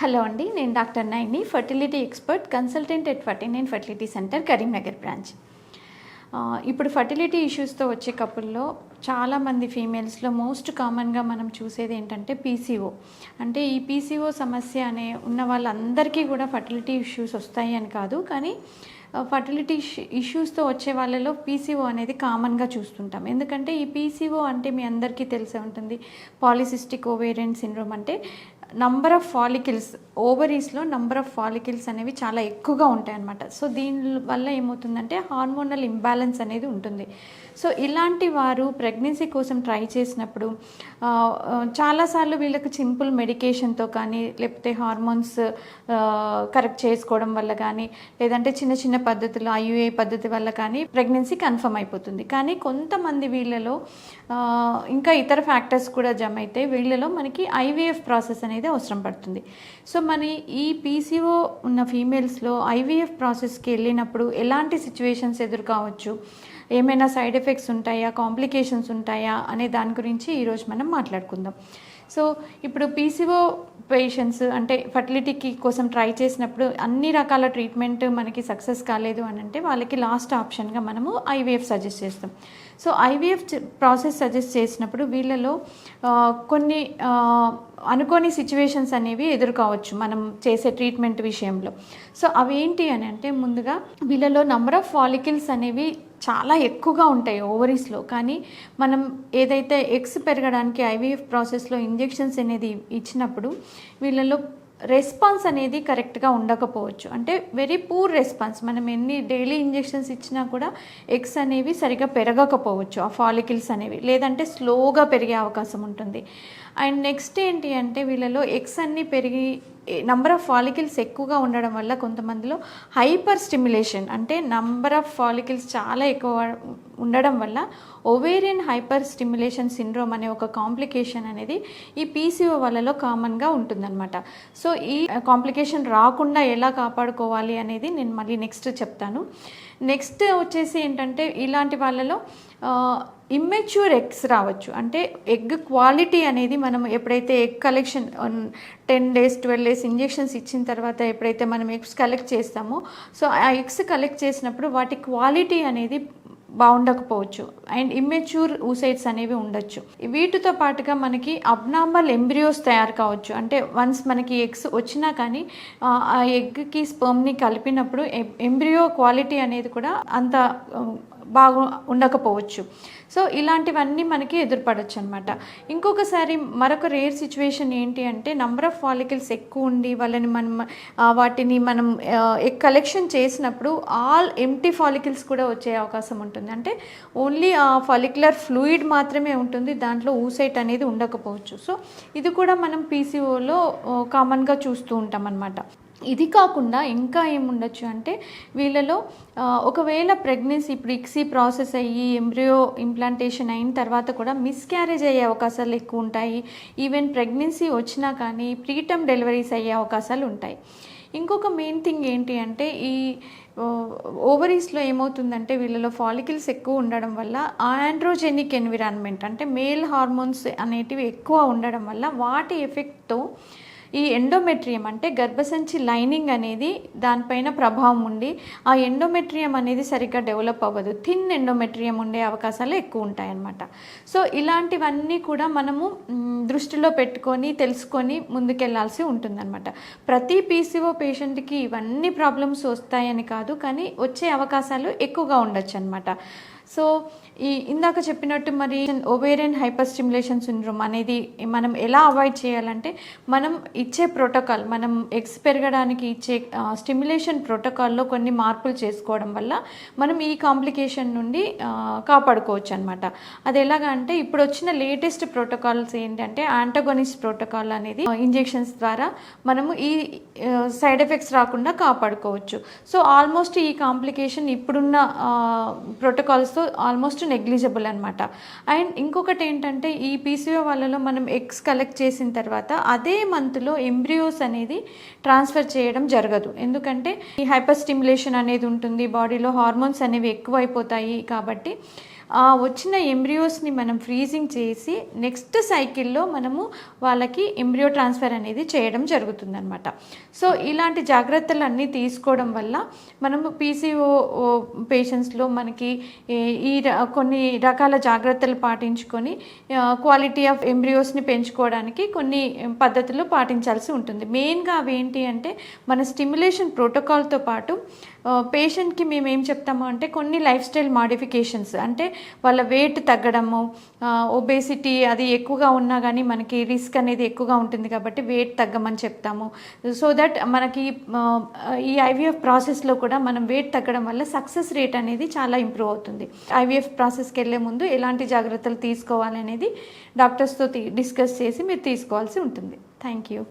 Hello అండి నేను doctor Naini fertility expert consultant at forty nine fertility centre Karimnagar branch. ఇప్పుడు fertility ఇష్యూస్తో వచ్చే కపుల్లో చాలామంది ఫీమేల్స్లో మోస్ట్ కామన్గా మనం చూసేది ఏంటంటే పీసీఓ. అంటే ఈ పీసీఓ సమస్య అనే ఉన్న వాళ్ళందరికీ కూడా ఫర్టిలిటీ ఇష్యూస్ వస్తాయి అని కాదు కానీ ఫర్టిలిటీ ఇష్యూస్తో వచ్చే వాళ్ళలో పీసీఓ అనేది కామన్గా చూస్తుంటాం. ఎందుకంటే ఈ పీసీఓ అంటే మీ అందరికీ తెలిసే ఉంటుంది. పాలిసిస్టిక్ ఓవేరియన్ సిండ్రోమ్ అంటే నంబర్ ఆఫ్ ఫాలికిల్స్ ఓవరీస్లో నంబర్ ఆఫ్ ఫాలికిల్స్ అనేవి చాలా ఎక్కువగా ఉంటాయి అన్నమాట సో దీని వల్ల ఏమవుతుందంటే హార్మోనల్ ఇంబ్యాలెన్స్ అనేది ఉంటుంది. సో ఇలాంటి వారు ప్రెగ్నెన్సీ కోసం ట్రై చేసినప్పుడు చాలాసార్లు వీళ్ళకి సింపుల్ మెడికేషన్తో కానీ లేకపోతే హార్మోన్స్ కరెక్ట్ చేసుకోవడం వల్ల కానీ లేదంటే చిన్న చిన్న పద్ధతులు ఐయుఏ పద్ధతి వల్ల కానీ ప్రెగ్నెన్సీ కన్ఫర్మ్ అయిపోతుంది. కానీ కొంతమంది వీళ్ళలో ఇంకా ఇతర ఫ్యాక్టర్స్ కూడా జమ అయితే వీళ్ళలో మనకి ఐవీఎఫ్ ప్రాసెస్ అనేది అవసరం పడుతుంది. సో మన ఈ పీసీఓ ఉన్న ఫీమేల్స్లో ఐవీఎఫ్ ప్రాసెస్కి వెళ్ళినప్పుడు ఎలాంటి సిచ్యువేషన్స్ ఎదురు కావచ్చు ఏమైనా సైడ్ ఎఫెక్ట్స్ ఉంటాయా? కాంప్లికేషన్స్ ఉంటాయా? అనే దాని గురించి ఈరోజు మనం మాట్లాడుకుందాం. సో ఇప్పుడు పీసీఓ పేషెంట్స్ అంటే ఫర్టిలిటీకి కోసం ట్రై చేసినప్పుడు అన్ని రకాల ట్రీట్మెంట్ మనకి సక్సెస్ కాలేదు అని అంటే వాళ్ళకి లాస్ట్ ఆప్షన్గా మనము ఐవీఎఫ్ సజెస్ట్ చేస్తాం. సో ఐవీఎఫ్ ప్రాసెస్ సజెస్ట్ చేసినప్పుడు వీళ్ళలో కొన్ని అనుకోని సిచ్యువేషన్స్ అనేవి ఎదుర్కోవచ్చు మనం చేసే ట్రీట్మెంట్ విషయంలో. సో అవి ఏంటి అని అంటే ముందుగా వీళ్ళలో నంబర్ ఆఫ్ ఫాలికిల్స్ అనేవి చాలా ఎక్కువగా ఉంటాయి ఓవరీస్లో కానీ మనం ఏదైతే ఎగ్స్ పెరగడానికి ఐవీఎఫ్ ప్రాసెస్లో ఇంజెక్షన్స్ అనేది ఇచ్చినప్పుడు వీళ్ళలో రెస్పాన్స్ అనేది కరెక్ట్గా ఉండకపోవచ్చు. అంటే వెరీ పూర్ రెస్పాన్స్ మనం ఎన్ని డైలీ ఇంజెక్షన్స్ ఇచ్చినా కూడా ఎగ్స్ అనేవి సరిగా పెరగకపోవచ్చు. ఆ ఫాలికిల్స్ అనేవి. లేదంటే స్లోగా పెరిగే అవకాశం ఉంటుంది. అండ్ నెక్స్ట్ ఏంటి అంటే వీళ్ళలో ఎగ్స్ అన్నీ పెరిగి నంబర్ ఆఫ్ ఫాలికిల్స్ ఎక్కువగా ఉండడం వల్ల కొంతమందిలో హైపర్ స్టిమ్యులేషన్ అంటే నంబర్ ఆఫ్ ఫాలికిల్స్ చాలా ఎక్కువ ఉండడం వల్ల ఒవేరియన్ హైపర్ స్టిమ్యులేషన్ సిండ్రోమ్ అనే ఒక కాంప్లికేషన్ అనేది ఈ పీసీఓ వాళ్ళలో కామన్గా ఉంటుందన్నమాట. సో ఈ కాంప్లికేషన్ రాకుండా ఎలా కాపాడుకోవాలి అనేది నేను మళ్ళీ నెక్స్ట్ చెప్తాను. నెక్స్ట్ వచ్చేసి ఏంటంటే ఇలాంటి వాళ్ళలో ఇమ్మెచ్యూర్ ఎగ్స్ రావచ్చు. అంటే ఎగ్ క్వాలిటీ అనేది మనం ఎప్పుడైతే egg collection ten days twelve days injections ఇచ్చిన తర్వాత ఎప్పుడైతే మనం ఎగ్స్ కలెక్ట్ చేస్తామో సో ఆ ఎగ్స్ కలెక్ట్ చేసినప్పుడు వాటి క్వాలిటీ అనేది బాగుండకపోవచ్చు. అండ్ ఇమ్మెచ్యూర్ ఊసైడ్స్ అనేవి ఉండొచ్చు. వీటితో పాటుగా మనకి అబ్నార్మల్ ఎంబ్రియోస్ తయారు కావచ్చు. అంటే వన్స్ మనకి ఎగ్స్ వచ్చినా కానీ ఆ, ఎగ్కి స్పర్మ్ని కలిపినప్పుడు ఎంబ్రియో క్వాలిటీ అనేది కూడా అంత um, బాగు ఉండకపోవచ్చు. సో ఇలాంటివన్నీ మనకి ఎదురుపడవచ్చు అనమాట ఇంకొకసారి మరొక రేర్ సిచ్యువేషన్ ఏంటి అంటే నంబర్ ఆఫ్ ఫాలికల్స్ ఎక్కువ ఉండి వాళ్ళని మనం వాటిని మనం కలెక్షన్ చేసినప్పుడు ఆల్ ఎంటీ ఫాలికల్స్ కూడా వచ్చే అవకాశం ఉంటుంది. అంటే ఓన్లీ ఆ ఫాలిక్యులర్ ఫ్లూయిడ్ మాత్రమే ఉంటుంది. దాంట్లో ఊసైట్ అనేది ఉండకపోవచ్చు. సో ఇది కూడా మనం పీసీఓలో కామన్గా చూస్తూ ఉంటాం అనమాట ఇది కాకుండా ఇంకా ఏముండొచ్చు అంటే వీళ్ళలో ఒకవేళ ప్రెగ్నెన్సీ ఇప్పుడు ప్రాసెస్ అయ్యి ఎంబ్రియో ఇంప్లాంటేషన్ అయిన తర్వాత కూడా మిస్క్యారేజ్ అయ్యే అవకాశాలు ఎక్కువ ఉంటాయి. ఈవెన్ ప్రెగ్నెన్సీ వచ్చినా కానీ ప్రీటమ్ డెలివరీస్ అయ్యే అవకాశాలు ఉంటాయి. ఇంకొక మెయిన్ థింగ్ ఏంటి అంటే ఈ ఓవరీస్లో ఏమవుతుందంటే వీళ్ళలో ఫాలికిల్స్ ఎక్కువ ఉండడం వల్ల ఆండ్రోజెనిక్ ఎన్విరాన్మెంట్ అంటే మేల్ హార్మోన్స్ అనేటివి ఎక్కువ ఉండడం వల్ల వాటి ఎఫెక్ట్తో ఈ ఎండోమెట్రియం అంటే గర్భసంచి లైనింగ్ అనేది దానిపైన ప్రభావం ఉండి ఆ ఎండోమెట్రియం అనేది సరిగ్గా డెవలప్ అవ్వదు. థిన్ ఎండోమెట్రియం ఉండే అవకాశాలు ఎక్కువ ఉంటాయన్నమాట. సో ఇలాంటివన్నీ కూడా మనము దృష్టిలో పెట్టుకొని తెలుసుకొని ముందుకెళ్ళాల్సి ఉంటుందన్నమాట. ప్రతి పీసీఓ పేషెంట్కి ఇవన్నీ ప్రాబ్లమ్స్ వస్తాయని కాదు కానీ వచ్చే అవకాశాలు ఎక్కువగా ఉండొచ్చు అనమాట సో ఈ ఇందాక చెప్పినట్టు మరి ఓవేరియన్ హైపర్ స్టిమ్యులేషన్ సిండ్రోమ్ అనేది మనం ఎలా అవాయిడ్ చేయాలంటే మనం ఇచ్చే ప్రోటోకాల్ మనం ఎగ్స్ పెరగడానికి ఇచ్చే స్టిమ్యులేషన్ ప్రోటోకాల్లో కొన్ని మార్పులు చేసుకోవడం వల్ల మనం ఈ కాంప్లికేషన్ నుండి కాపాడుకోవచ్చు అనమాట అది ఎలాగా అంటే ఇప్పుడు వచ్చిన లేటెస్ట్ ప్రోటోకాల్స్ ఏంటంటే యాంటగోనిస్ట్ ప్రోటోకాల్ అనేది ఇంజెక్షన్స్ ద్వారా మనము ఈ సైడ్ ఎఫెక్ట్స్ రాకుండా కాపాడుకోవచ్చు. సో ఆల్మోస్ట్ ఈ కాంప్లికేషన్ ఇప్పుడున్న ప్రోటోకాల్స్తో ఆల్మోస్ట్ నెగ్లిజిబుల్ అనమాట అండ్ ఇంకొకటి ఏంటంటే ఈ పీసీఓ వాళ్ళలో మనం ఎగ్స్ కలెక్ట్ చేసిన తర్వాత అదే మంత్లో ఎంబ్రియోస్ అనేది ట్రాన్స్ఫర్ చేయడం జరగదు. ఎందుకంటే ఈ హైపర్ స్టిమ్యులేషన్ అనేది ఉంటుంది బాడీలో హార్మోన్స్ అనేవి ఎక్కువైపోతాయి కాబట్టి ఆ వచ్చిన ఎంబ్రియోస్ని మనం ఫ్రీజింగ్ చేసి నెక్స్ట్ సైకిల్లో మనము వాళ్ళకి ఎంబ్రియో ట్రాన్స్ఫర్ అనేది చేయడం జరుగుతుందనమాట సో ఇలాంటి జాగ్రత్తలు అన్నీ తీసుకోవడం వల్ల మనము పీసీఓ పేషెంట్స్లో మనకి ఈ- కొన్ని రకాల జాగ్రత్తలు పాటించుకొని క్వాలిటీ ఆఫ్ ఎంబ్రియోస్ని పెంచుకోవడానికి కొన్ని పద్ధతులు పాటించాల్సి ఉంటుంది. మెయిన్గా అవి ఏంటి అంటే మన స్టిమ్యులేషన్ ప్రోటోకాల్తో పాటు పేషెంట్కి మేము ఏం చెప్తాము అంటే కొన్ని లైఫ్ స్టైల్ మాడిఫికేషన్స్ అంటే వాళ్ళ వెయిట్ తగ్గడము ఒబేసిటీ అది ఎక్కువగా ఉన్నా కానీ మనకి రిస్క్ అనేది ఎక్కువగా ఉంటుంది కాబట్టి వెయిట్ తగ్గమని చెప్తాము. సో దట్ మనకి ఈ ఐవీఎఫ్ ప్రాసెస్లో కూడా మనం వెయిట్ తగ్గడం వల్ల సక్సెస్ రేట్ అనేది చాలా ఇంప్రూవ్ అవుతుంది. ఐవీఎఫ్ ప్రాసెస్కి వెళ్ళే ముందు ఎలాంటి జాగ్రత్తలు తీసుకోవాలనేది డాక్టర్స్తో డిస్కస్ చేసి మీరు తీసుకోవాల్సి ఉంటుంది. Thank you